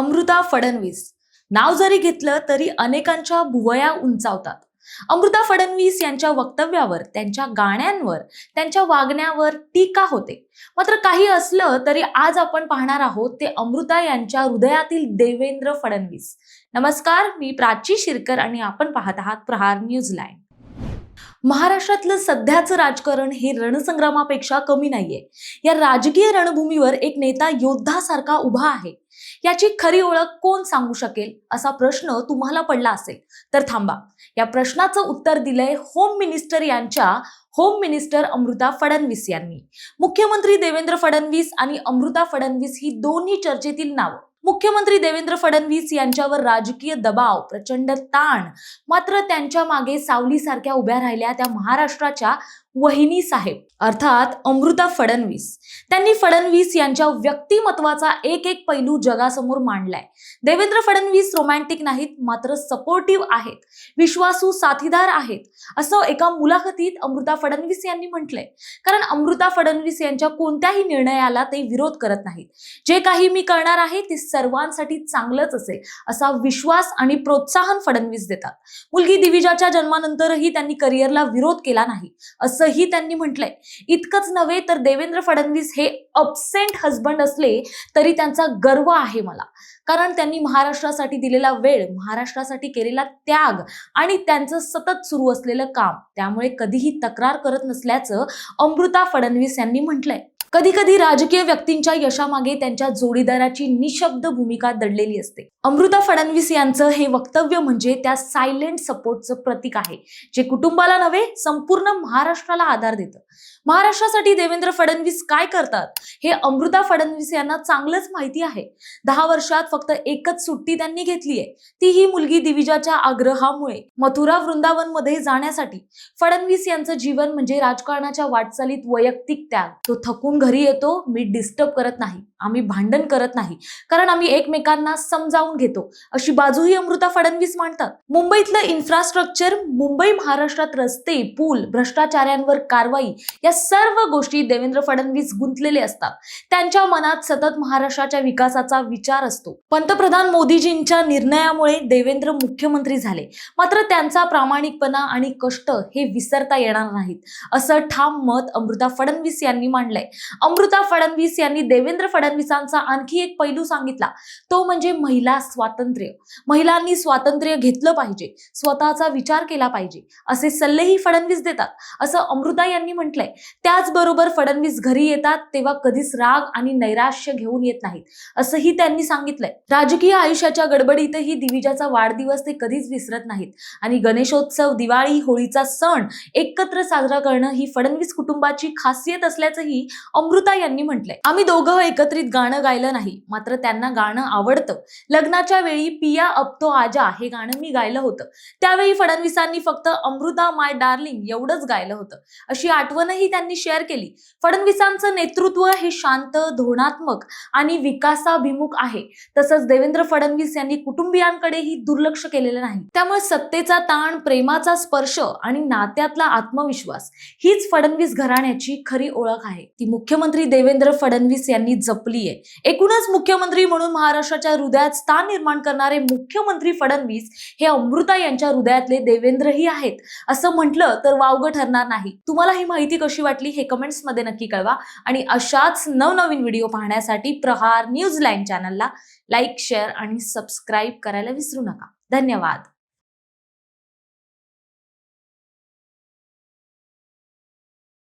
अमृता फडणवीस. नाव जरी घेतलं तरी अनेकांच्या भुवया उंचावतात. अमृता फडणवीस यांच्या वक्तव्यावर त्यांच्या गाण्यांवर त्यांच्या वागण्यावर टीका होते. मात्र काही असलं तरी आज आपण पाहणार आहोत ते अमृता यांच्या हृदयातील देवेंद्र फडणवीस. नमस्कार मी प्राची शिरकर आणि आपण पाहत आहात प्रहार न्यूज लाईन. महाराष्ट्रातलं सध्याचं राजकारण हे रणसंग्रामापेक्षा कमी नाहीये. या राजकीय रणभूमीवर एक नेता योद्धासारखा उभा आहे. याची खरी ओळख कोण सांगू शकेल? असा प्रश्न तुम्हाला पडला असेल. तर थांबा. या प्रश्नाचं उत्तर दिलंय होम मिनिस्टर यांच्या होम मिनिस्टर अमृता फडणवीस यांनी. मुख्यमंत्री देवेंद्र फडणवीस आणि अमृता फडणवीस ही दोन्ही चर्चेतील नावं. मुख्यमंत्री देवेंद्र फडणवीस यांच्यावर राजकीय दबाव प्रचंड ताण. मात्र त्यांच्या मागे सावलीसारख्या उभ्या राहिल्या त्या महाराष्ट्राच्या वहिनी साहेब अर्थात अमृता फडणवीस. त्यांनी फडणवीस यांच्या व्यक्तिमत्वाचा एक एक पैलू जगासमोर मांडलाय. देवेंद्र फडणवीस रोमॅन्टिक नाहीत मात्र सपोर्टिव्ह आहेत. विश्वासू साथीदार आहेत. असं एका मुलाखतीत अमृता फडणवीस यांनी म्हटलंय. कारण अमृता फडणवीस यांच्या कोणत्याही निर्णयाला ते विरोध करत नाहीत. जे काही मी करणार आहे ते सर्वांसाठी चांगलंच असेल असा विश्वास आणि प्रोत्साहन फडणवीस देतात. मुलगी दिविजाच्या जन्मानंतरही त्यांनी करिअरला विरोध केला नाही. असं असंही त्यांनी म्हटलंय. इतकंच नव्हे तर देवेंद्र फडणवीस हे अबसेंट हजबंड असले तरी त्यांचा गर्व आहे मला. कारण त्यांनी महाराष्ट्रासाठी दिलेला वेळ महाराष्ट्रासाठी केलेला त्याग आणि त्यांचं सतत सुरू असलेलं काम त्यामुळे कधीही तक्रार करत नसल्याचं अमृता फडणवीस यांनी म्हटलंय. कधी कधी राजकीय व्यक्तींच्या यशामागे त्यांच्या जोडीदाराची निशब्द भूमिका दडलेली असते. अमृता फडणवीस यांचं हे वक्तव्य म्हणजे त्या सायलेंट सपोर्टचं प्रतीक आहे जे कुटुंबाला नव्हे संपूर्ण महाराष्ट्राला आधार देतं. महाराष्ट्रासाठी देवेंद्र फडणवीस काय करतात हे अमृता फडणवीस यांना चांगलंच माहिती आहे. दहा वर्षात फक्त एकच सुट्टी त्यांनी घेतली आहे ती ही मुलगी दिविजाच्या आग्रहामुळे. मथुरा वृंदावनमध्ये जाण्यासाठी फडणवीस यांचं जीवन म्हणजे राजकारणाच्या वाटचालीत वैयक्तिक त्याग. तो थकून घरी येतो मी डिस्टर्ब करत नाही आम्ही भांडण करत नाही. कारण आम्ही एकमेकांना समजावून घेतो. अशी बाजूही अमृता फडणवीस मांडतात. मुंबईतलं इन्फ्रास्ट्रक्चर मुंबई महाराष्ट्रात रस्ते पूल भ्रष्टाचाऱ्यांवर कारवाई या सर्व गोष्टी देवेंद्र फडणवीस गुंतलेले असतात. त्यांच्या मनात सतत महाराष्ट्राच्या विकासाचा विचार असतो. पंतप्रधान मोदीजींच्या निर्णयामुळे देवेंद्र मुख्यमंत्री झाले. मात्र त्यांचा प्रामाणिकपणा आणि कष्ट हे विसरता येणार नाहीत असं ठाम मत अमृता फडणवीस यांनी मांडलंय. अमृता फडणवीस यांनी देवेंद्र फडणवीसांचा आणखी एक पैलू सांगितला. तो म्हणजे महिला स्वातंत्र्य. महिलांनी स्वातंत्र्य घेतलं पाहिजे. स्वतःचा विचार केला पाहिजे. असे सल्लेही फडणवीस देतात. असं अमृता यांनी म्हटलंय. त्याचबरोबर फडणवीस घरी येतात तेव्हा कधीच राग आणि नैराश्य घेऊन येत नाहीत. असंही त्यांनी सांगितलंय. राजकीय आयुष्याच्या गडबडीतही दिविजाचा वाढदिवस ते कधीच विसरत नाहीत. आणि गणेशोत्सव दिवाळी होळीचा सण एकत्र साजरा करणं ही फडणवीस कुटुंबाची खासियत असल्याचंही अमृता यांनी म्हटलंय आम्ही दोघं एकत्रित गाणं गायलं नाही मात्र त्यांना गाणं आवडतं. लग्नाच्या वेळी पिया अब तो आजा हे गाणं मी गायलं होतं. त्यावेळी फडणवीसांनी फक्त अमृता माय डार्लिंग एवढंच गायलं होतं. अशी आठवणही त्यांनी शेअर केली. फडणवीसांचं नेतृत्व हे शांत धोरणात्मक आणि विकासाभिमुख आहे. तसंच देवेंद्र फडणवीस यांनी कुटुंबियांकडेही दुर्लक्ष केलेलं नाही. त्यामुळे सत्तेचा ताण प्रेमाचा स्पर्श आणि नात्यातला आत्मविश्वास हीच फडणवीस घराण्याची खरी ओळख आहे. ती मुख्य मुख्यमंत्री देवेंद्र फडणवीस यांनी जपली आहे एकूणच मुख्यमंत्री म्हणून महाराष्ट्राच्या हृदयात स्थान निर्माण करणारे मुख्यमंत्री फडणवीस हे अमृता यांच्या हृदयातले देवेंद्रही आहेत. असं म्हटलं तर वावगं ठरणार नाही. तुम्हाला ही माहिती कशी वाटली हे कमेंट्समध्ये नक्की कळवा. आणि अशाच नवनवीन व्हिडिओ पाहण्यासाठी प्रहार न्यूज लाईन चॅनलला लाईक शेअर आणि सबस्क्राईब करायला विसरू नका. धन्यवाद.